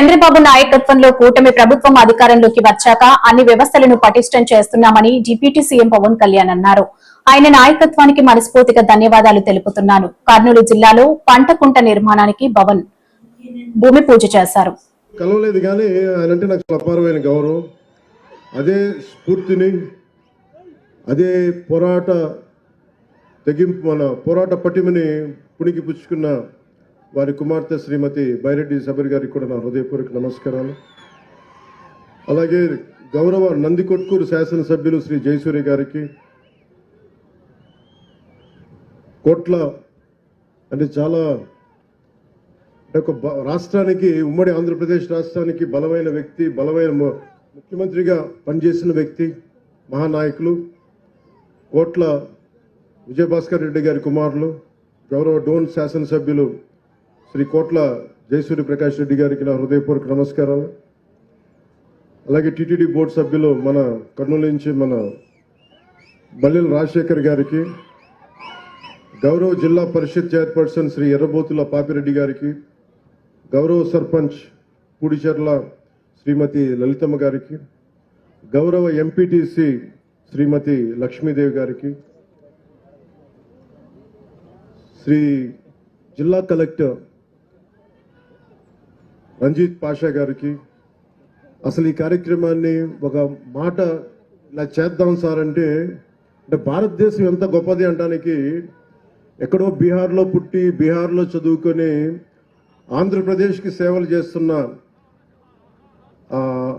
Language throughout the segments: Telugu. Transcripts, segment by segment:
చంద్రబాబు నాయకత్వంలో కూటమి ప్రభుత్వం అధికారంలోకి వచ్చాక అన్ని వ్యవస్థలను పటిష్టం చేస్తున్నామని డిప్యూటీ సీఎం పవన్ కళ్యాణ్ అన్నారు. ఆయన నాయకత్వానికి మనస్ఫూర్తిగా ధన్యవాదాలు తెలుపుతున్నాను. కర్నూలు జిల్లాలో పంట కుంట నిర్మాణానికి భవన్ భూమి పూజ చేశారు. కలవలేదు కానీ ఆయన అంటే నాకు అపారమైన గౌరవం. అదే స్ఫూర్తిని అదే పోరాట తెగింపు మన పోరాట పటిమని పుణికి పుచ్చుకున్న వారి కుమార్తె శ్రీమతి బైరెడ్డి సబరి గారికి కూడా నా హృదయపూర్వక నమస్కారాలు. అలాగే గౌరవ నందికొట్కూరు శాసనసభ్యులు శ్రీ జయసూర్య గారికి కోట్ల అంటే చాలా అంటే ఒక రాష్ట్రానికి ఉమ్మడి ఆంధ్రప్రదేశ్ రాష్ట్రానికి బలమైన వ్యక్తి బలమైన ము- ముఖ్యమంత్రిగా పనిచేసిన వ్యక్తి మహానాయకులు కోట్ల విజయభాస్కర్ రెడ్డి గారి కుమారులు గౌరవ డోన్ శాసనసభ్యులు శ్రీ కోట్ల జయసూర్య ప్రకాష్ రెడ్డి గారికి నా హృదయపూర్వక నమస్కారాలు. అలాగే టీటీడీ బోర్డు సభ్యులు మన కర్నూలు నుంచి మన బల్లిల రాజశేఖర్ గారికి గౌరవ జిల్లా పరిషత్ చైర్పర్సన్ శ్రీ ఎర్రబోతుల పాపిరెడ్డి గారికి గౌరవ సర్పంచ్ పూడిచెర్ల శ్రీమతి లలితమ్మ గారికి గౌరవ ఎంపీటీసీ శ్రీమతి లక్ష్మీదేవి గారికి శ్రీ జిల్లా కలెక్టర్ రంజిత్ పాషా గారికి అసలు ఈ కార్యక్రమాన్ని ఒక మాట ఇలా చేద్దాం సార్ అంటే అంటే భారతదేశం ఎంత గొప్పది అనడానికి ఎక్కడో బీహార్లో పుట్టి బీహార్లో చదువుకొని ఆంధ్రప్రదేశ్కి సేవలు చేస్తున్న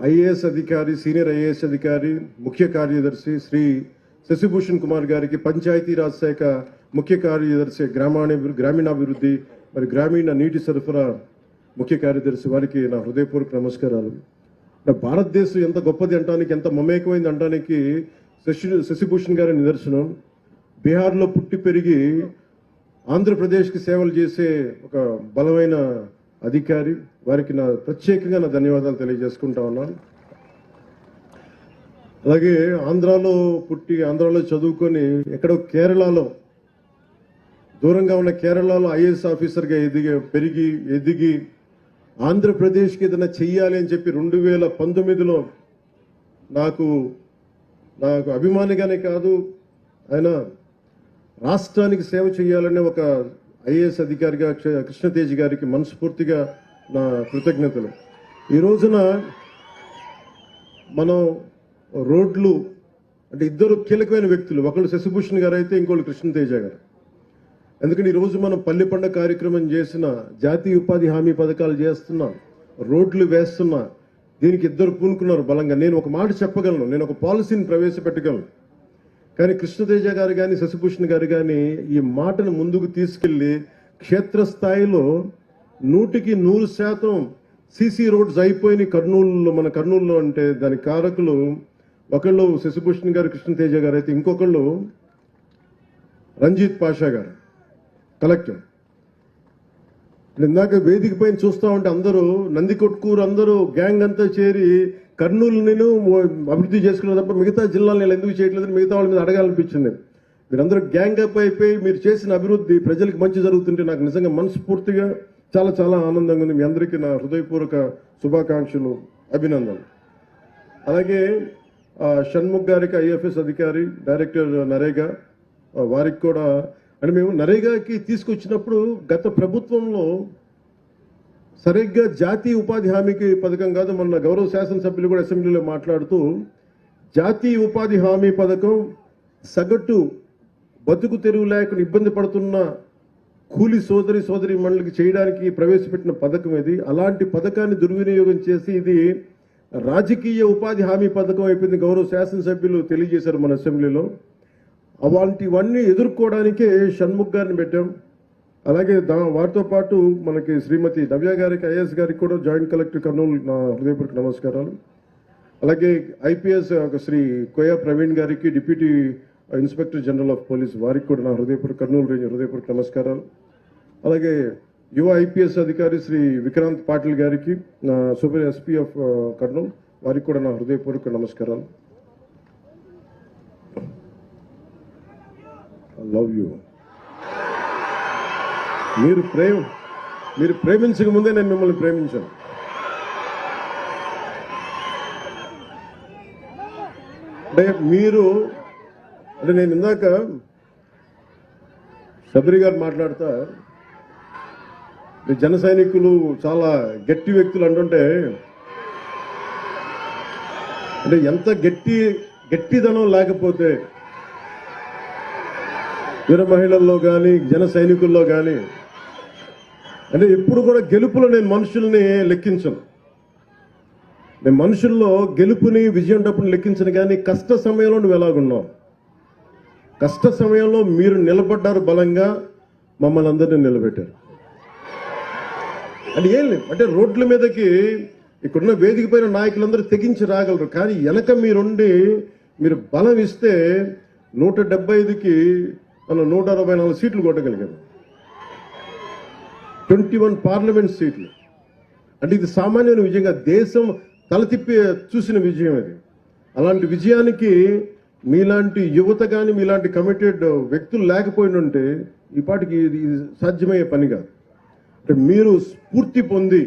ఐఏఎస్ అధికారి సీనియర్ ఐఏఎస్ అధికారి ముఖ్య కార్యదర్శి శ్రీ శశిభూషణ్ కుమార్ గారికి పంచాయతీరాజ్ శాఖ ముఖ్య కార్యదర్శి గ్రామాణి గ్రామీణాభివృద్ధి మరి గ్రామీణ నీటి సరఫరా ముఖ్య కార్యదర్శి వారికి నా హృదయపూర్వక నమస్కారాలు. నా భారతదేశం ఎంత గొప్పది అంటానికి ఎంత మమేకమైంది అంటానికి శశి శశిభూషణ్ గారి నిదర్శనం. బీహార్లో పుట్టి పెరిగి ఆంధ్రప్రదేశ్కి సేవలు చేసే ఒక బలమైన అధికారి. వారికి నా ప్రత్యేకంగా నా ధన్యవాదాలు తెలియజేసుకుంటా ఉన్నాను. అలాగే ఆంధ్రాలో పుట్టి ఆంధ్రాలో చదువుకొని ఎక్కడో కేరళలో దూరంగా ఉన్న కేరళలో ఐఏఎస్ ఆఫీసర్గా ఎదిగి పెరిగి ఎదిగి ఆంధ్రప్రదేశ్కి ఏదైనా చెయ్యాలి అని చెప్పి రెండు వేల పంతొమ్మిదిలో నాకు నాకు అభిమానిగానే కాదు ఆయన రాష్ట్రానికి సేవ చేయాలనే ఒక ఐఏఎస్ అధికారిగా కృష్ణతేజ్ గారికి మనస్ఫూర్తిగా నా కృతజ్ఞతలు. ఈ రోజున మనం రోడ్లు అంటే ఇద్దరు కీలకమైన వ్యక్తులు ఒకళ్ళు శశిభూషణ్ గారు అయితే ఇంకోళ్ళు కృష్ణతేజ గారు. ఎందుకంటే ఈరోజు మనం పల్లె పండుగ కార్యక్రమం చేసిన జాతీయ ఉపాధి హామీ పథకాలు చేస్తున్నాం రోడ్లు వేస్తున్నా దీనికి ఇద్దరు పూనుకున్నారు బలంగా. నేను ఒక మాట చెప్పగలను నేను ఒక పాలసీని ప్రవేశపెట్టగలను. కానీ కృష్ణతేజ గారు కానీ శశిభూషణ్ గారు కానీ ఈ మాటను ముందుకు తీసుకెళ్ళి క్షేత్రస్థాయిలో నూటికి నూరు శాతం సీసీ రోడ్స్ అయిపోయినాయి కర్నూలులో మన కర్నూలులో అంటే దాని కారకులు ఒకళ్ళు శశిభూషణ్ గారు కృష్ణతేజ గారు అయితే ఇంకొకళ్ళు రంజిత్ పాషా గారు. కలెక్టర్ ఇప్పుడు ఇందాక వేదిక పైన చూస్తా ఉంటే అందరూ నందికొట్కూరు అందరూ గ్యాంగ్ అంతా చేరి కర్నూలు నేను అభివృద్ధి చేసుకున్న తప్ప మిగతా జిల్లాలు నేను ఎందుకు చేయట్లేదని మిగతా వాళ్ళ మీద అడగాలనిపించింది. మీరందరూ గ్యాంగ్ అప్ అయిపోయి మీరు చేసిన అభివృద్ధి ప్రజలకు మంచి జరుగుతుంటే నాకు నిజంగా మనస్ఫూర్తిగా చాలా చాలా ఆనందంగా ఉంది. మీ అందరికీ నా హృదయపూర్వక శుభాకాంక్షలు అభినందనలు. అలాగే ఆ, షణ్ముఖ్ గారికి ఐఎఫ్ఎస్ అధికారి డైరెక్టర్ నరేగా వారికి కూడా అంటే మేము నరేగాకి తీసుకొచ్చినప్పుడు గత ప్రభుత్వంలో సరిగ్గా జాతీయ ఉపాధి హామీకి పథకం కాదు మొన్న గౌరవ శాసనసభ్యులు కూడా అసెంబ్లీలో మాట్లాడుతూ జాతీయ ఉపాధి హామీ పథకం సగటు బతుకు తెరువు లేకుండా ఇబ్బంది పడుతున్న కూలి సోదరి సోదరి మండలికి చేయడానికి ప్రవేశపెట్టిన పథకం ఇది. అలాంటి పథకాన్ని దుర్వినియోగం చేసి ఇది రాజకీయ ఉపాధి హామీ పథకం అయిపోయింది గౌరవ శాసనసభ్యులు తెలియజేశారు మన అసెంబ్లీలో. అలాంటివన్నీ ఎదుర్కోవడానికే షణ్ముఖ్ గారిని పెట్టాం. అలాగే దా వారితో పాటు మనకి శ్రీమతి నవ్య గారికి ఐఎస్ గారికి కూడా జాయింట్ కలెక్టర్ కర్నూలు నా హృదయపూర్వక నమస్కారాలు. అలాగే ఐపీఎస్ శ్రీ కోయా ప్రవీణ్ గారికి deputy inspector general of police వారికి కూడా నా హృదయపూర్వక కర్నూలు రేంజ్ హృదయపూర్వక నమస్కారాలు. అలాగే యువ ఐపీఎస్ అధికారి శ్రీ విక్రాంత్ పాటిల్ గారికి నా సూపర్ ఎస్పీ ఆఫ్ కర్నూలు వారికి కూడా నా హృదయపూర్వక నమస్కారాలు. లవ్ యూ మీరు ప్రేమ మీరు ప్రేమించక ముందే నేను మిమ్మల్ని ప్రేమించాను. అంటే మీరు అంటే నేను ఇందాక శబరి గారు మాట్లాడతా జన సైనికులు చాలా గట్టి వ్యక్తులు అంటుంటే అంటే ఎంత గట్టి గట్టిదనం లేకపోతే వీర మహిళల్లో కానీ జన సైనికుల్లో కానీ అంటే ఎప్పుడు కూడా గెలుపులో నేను మనుషుల్ని లెక్కించను. నేను మనుషుల్లో గెలుపుని విజయం డబ్బుని లెక్కించను కానీ కష్ట సమయంలో నువ్వు ఎలాగున్నావు? కష్ట సమయంలో మీరు నిలబడ్డారు బలంగా మమ్మల్ని అందరినీ నిలబెట్టారు. అంటే ఏం లేదు. అంటే రోడ్ల మీదకి ఇక్కడున్న వేదిక పైన నాయకులందరూ తెగించి రాగలరు. కానీ వెనక మీరుండి మీరు బలం ఇస్తే నూట డెబ్బై ఐదుకి మనం నూట అరవై నాలుగు సీట్లు కొట్టగలిగాము ట్వంటీ వన్ పార్లమెంట్ సీట్లు. అంటే ఇది సామాన్యమైన విజయంగా దేశం తలతిప్పి చూసిన విజయం ఇది. అలాంటి విజయానికి మీలాంటి యువత కానీ మీలాంటి కమిటెడ్ వ్యక్తులు లేకపోయినంటే ఈ పాటికి ఇది సాధ్యమయ్యే పని కాదు. అంటే మీరు స్ఫూర్తి పొంది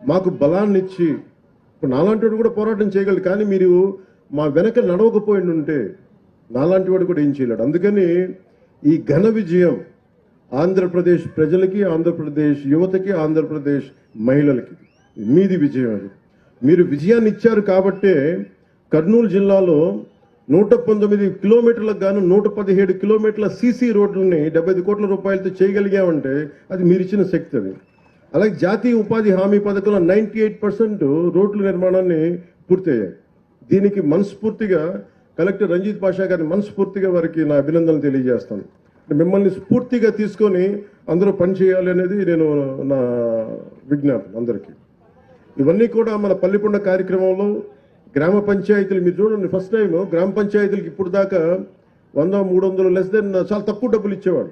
మాకు బలాన్ని ఇచ్చి ఇప్పుడు నాలాంటి కూడా పోరాటం చేయగలరు కానీ మీరు మా వెనక నడవకపోయిండుంటే ఉంటే నాలాంటి వాడు కూడా ఏం చేయలేడు. అందుకని ఈ ఘన విజయం ఆంధ్రప్రదేశ్ ప్రజలకి ఆంధ్రప్రదేశ్ యువతకి ఆంధ్రప్రదేశ్ మహిళలకి. మీది విజయం అది. మీరు విజయాన్ని ఇచ్చారు కాబట్టే కర్నూలు జిల్లాలో నూట పంతొమ్మిది కిలోమీటర్లకు గాను నూట పదిహేడు కిలోమీటర్ల సీసీ రోడ్లని డెబ్బై ఐదు కోట్ల రూపాయలతో చేయగలిగామంటే అది మీరు ఇచ్చిన శక్తి అది. అలాగే జాతీయ ఉపాధి హామీ పథకంలో నైంటీ ఎయిట్ పర్సెంట్ రోడ్ల నిర్మాణాన్ని పూర్తయ్యాయి. దీనికి మనస్ఫూర్తిగా కలెక్టర్ రంజిత్ పాషా గారిని మనస్ఫూర్తిగా వారికి నా అభినందనలు తెలియజేస్తాను. మిమ్మల్ని స్ఫూర్తిగా తీసుకొని అందరూ పనిచేయాలి అనేది నేను నా విజ్ఞాపన అందరికీ. ఇవన్నీ కూడా మన పల్లికొండ కార్యక్రమంలో గ్రామ పంచాయతీలు మీరు చూడండి ఫస్ట్ టైం గ్రామ పంచాయతీలకు ఇప్పుడు దాకా వంద మూడు వందలు లెస్ దెన్ చాలా తక్కువ డబ్బులు ఇచ్చేవాడు